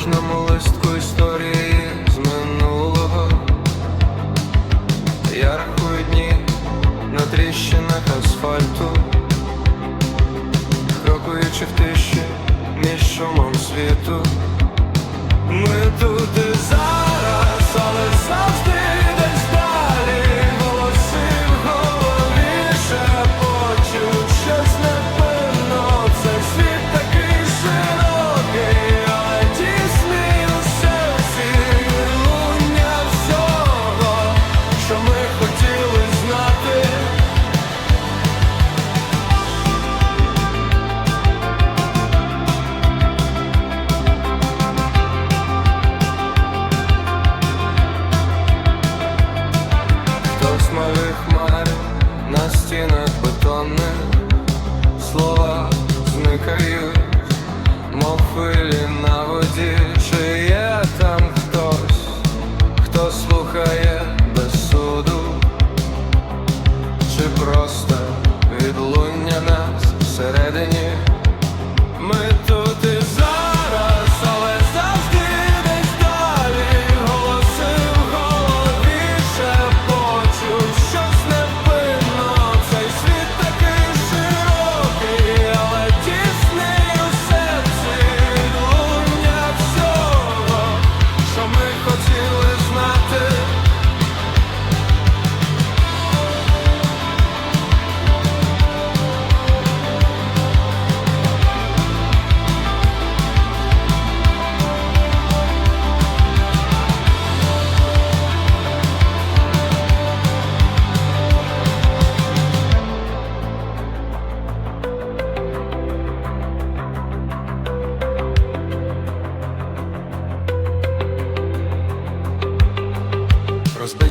кожному листку історії з минулого. Я рахую дні на тріщинах асфальту, крокуючи в тиші між шумом світу, ми тут і зараз. на стінах бетонних слова зникають, мов хвилі.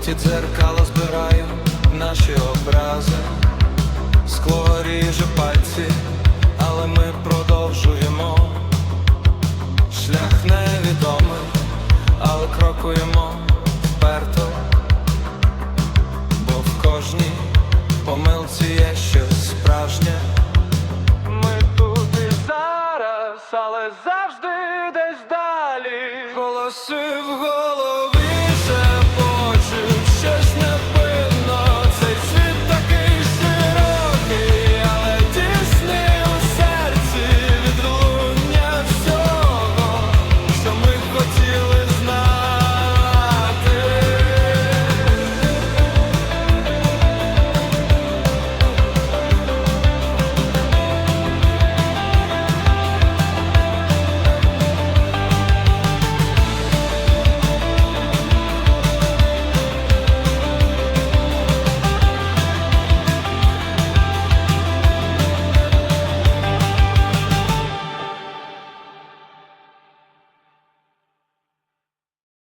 Побиті дзеркала збираю наші образи, скло ріже пальці, але ми продовжуємо. Шлях невідомий, але крокуємо вперто, бо в кожній помилці є щось справжнє. Ми тут і зараз, але завжди десь далі. Голоси в голові.